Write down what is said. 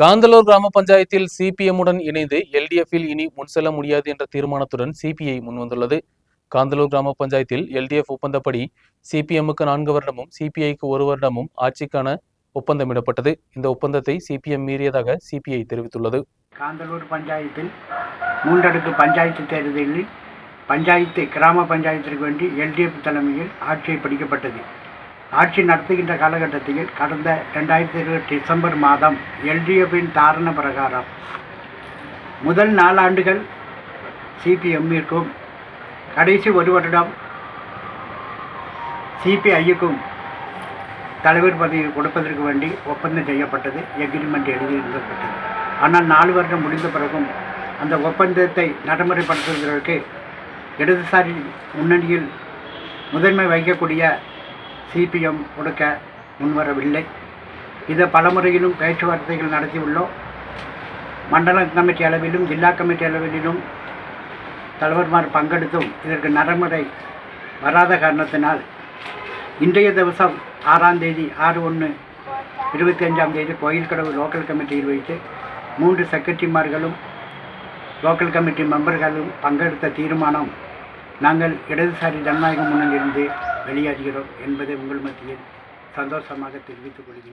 காந்தலூர் கிராம பஞ்சாயத்தில் சிபிஎம்முடன் இணைந்து எல்டிஎஃப்பில் இனி முன் செல்ல முடியாது என்ற தீர்மானத்துடன் சிபிஐ முன்வந்துள்ளது காந்தலூர் கிராம பஞ்சாயத்தில் எல்டிஎஃப் ஒப்பந்தப்படி சிபிஎம்முக்கு நான்கு வருடமும் சிபிஐக்கு ஒரு வருடமும் ஆட்சிக்கான ஒப்பந்தமிடப்பட்டது. இந்த ஒப்பந்தத்தை சிபிஎம் மீறியதாக சிபிஐ தெரிவித்துள்ளது. காந்தலூர் பஞ்சாயத்தில் மூன்றடுக்கு பஞ்சாயத்து தேர்தலில் பஞ்சாயத்து கிராம பஞ்சாயத்திற்கு வேண்டி எல்டிஎஃப் தலைமையில் ஆட்சி பிடிக்கப்பட்டது. ஆட்சி நடத்துகின்ற காலகட்டத்தில் கடந்த ரெண்டாயிரத்தி இருபது டிசம்பர் மாதம் எல்டிஎஃபின் தாரண பிரகாரம் முதல் நாலாண்டுகள் சிபிஎம்மிற்கும் கடைசி ஒரு வருடம் சிபிஐக்கும் தலைவர் பதவி கொடுப்பதற்கு வேண்டி ஒப்பந்தம் செய்யப்பட்டது எக்ரிமெண்ட் எழுதியிருக்கப்பட்டது. ஆனால் நாலு வருடம் முடிந்த பிறகும் அந்த ஒப்பந்தத்தை நடைமுறைப்படுத்துவதற்கு இடதுசாரி முன்னணியில் முதன்மை வகிக்கக்கூடிய சிபிஎம் கொடுக்க முன்வரவில்லை. இதை பலமுறையிலும் பேச்சுவார்த்தைகள் நடத்தியுள்ளோம். மண்டல கமிட்டி அளவிலும் ஜில்லா கமிட்டி அளவிலும் தலைவர்மார் பங்கெடுத்தும் இதற்கு நடைமுறை வராத காரணத்தினால் இன்றைய திவசம் ஆறாம் தேதி ஆறு ஒன்று இருபத்தி அஞ்சாம் தேதி கோயில் கடவு லோக்கல் கமிட்டியில் வைத்து மூன்று செக்ரட்டரிமார்களும் லோக்கல் கமிட்டி மெம்பர்களும் பங்கெடுத்த தீர்மானம் நாங்கள் இடதுசாரி ஜனநாயக முன்னிலிருந்து வெளியேறுகிறோம் என்பதை உங்கள் மத்தியில் சந்தோஷமாக தெரிவித்துக் கொள்கிறேன்.